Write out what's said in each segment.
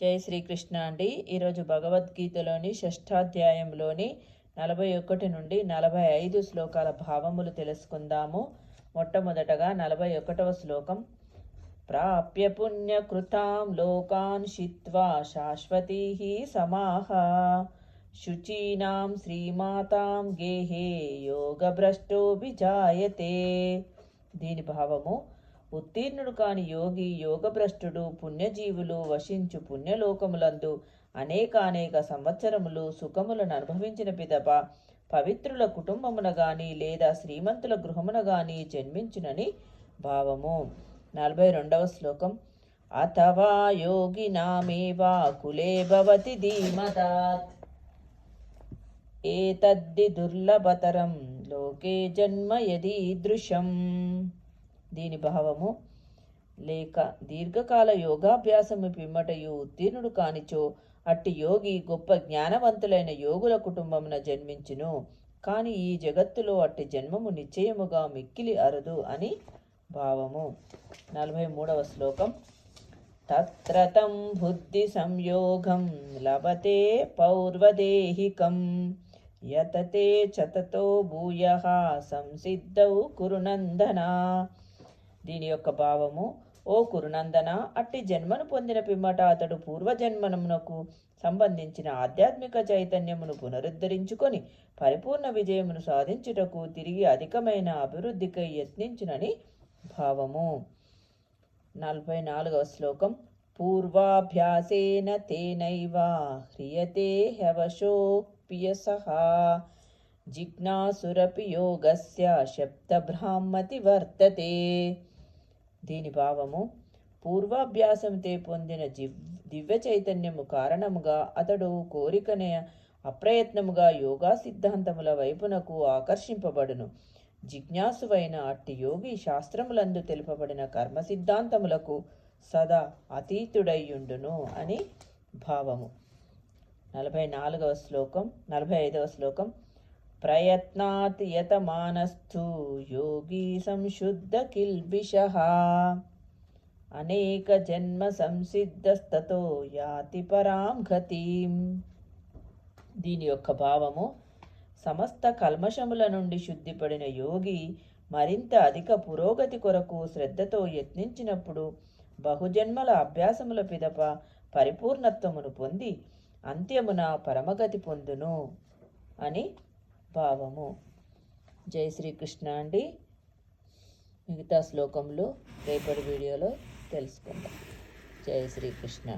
జై శ్రీకృష్ణ అండి. ఈరోజు భగవద్గీతలోని షష్ఠాధ్యాయంలోని నలభై ఒకటి నుండి నలభై ఐదు శ్లోకాల భావములు తెలుసుకుందాము. మొట్టమొదటగా నలభై ఒకటవ శ్లోకం. ప్రాప్య పుణ్యకృతాం లోకాన్ శిత్వా శాశ్వతీ సమాహ. శుచీనాం శ్రీమాతాం గేహే యోగభ్రష్టోభిజాయతే దీని భావము ఉత్తీర్ణుడు కాని యోగి యోగభ్రష్టుడు పుణ్యజీవులు వశించు పుణ్యలోకములందు అనేకానేక సంవత్సరములు సుఖములను అనుభవించిన పిదప పవిత్రుల కుటుంబమున గాని లేదా శ్రీమంతుల గృహమున గాని జన్మించునని భావము. నలభై రెండవ శ్లోకం. అథవా యోగినామేవా కులే భవతి ధీమతాత్. ఏతద్ది దుర్లభతరం. లోకే జన్మ యదీదృశం. దీని భావము లేక దీర్ఘకాల యోగాభ్యాసము పిమ్మటయు ఉత్తీర్ణుడు కానిచో అట్టి యోగి గొప్ప జ్ఞానవంతులైన యోగుల కుటుంబమున జన్మించును. కాని ఈ జగత్తులో అట్టి జన్మము నిశ్చయముగా మిక్కిలి అరుదు అని భావము. నలభై మూడవ శ్లోకం. తత్రతం బుద్ధి సంయోగం లభతే పౌర్వదేహికం యతతే చతతో భూయ సంసిద్ధౌ కురునందనా దీని యొక్క భావము ఓ కురునందన అట్టి జన్మను పొందిన పిమ్మట అతడు పూర్వజన్మనమునకు సంబంధించిన ఆధ్యాత్మిక చైతన్యమును పునరుద్ధరించుకొని పరిపూర్ణ విజయమును సాధించుటకు తిరిగి అధికమైన అభివృద్ధికై యత్నించునని భావము. నలభై నాలుగవ శ్లోకం పూర్వాభ్యాసేన తేనైవ హ్రియతే హ్యవశోప్యసః జిజ్ఞాసురపి యోగస్య శబ్దబ్రాహ్మతి వర్తతే దీని భావము పూర్వాభ్యాసంతే పొందిన జివ్ దివ్య చైతన్యము కారణముగా అతడు కోరికనే అప్రయత్నముగా యోగా సిద్ధాంతముల వైపునకు ఆకర్షింపబడును. జిజ్ఞాసువైన అట్టి యోగి శాస్త్రములందు తెలుపబడిన కర్మ సిద్ధాంతములకు సదా అతీతుడయ్యుండును అని భావము. నలభై నాలుగవ శ్లోకం నలభై ఐదవ శ్లోకం ప్రయత్నాత్ యతమానస్థు యోగి సంశుద్ధ కిల్బిష అనేక జన్మ సంసిద్ధస్తతో యాతి పరాం గతీం దీని యొక్క భావము సమస్త కల్మషముల నుండి శుద్ధిపడిన యోగి మరింత అధిక పురోగతి కొరకు శ్రద్ధతో యత్నించినప్పుడు బహుజన్మల అభ్యాసముల పిదప పరిపూర్ణత్వమును పొంది అంత్యమున పరమగతి పొందును అని భావము జై శ్రీకృష్ణ అండి. మిగతా శ్లోకములు రేపటి వీడియోలో తెలుసుకుందాం. జై శ్రీకృష్ణ.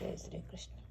జై శ్రీకృష్ణ.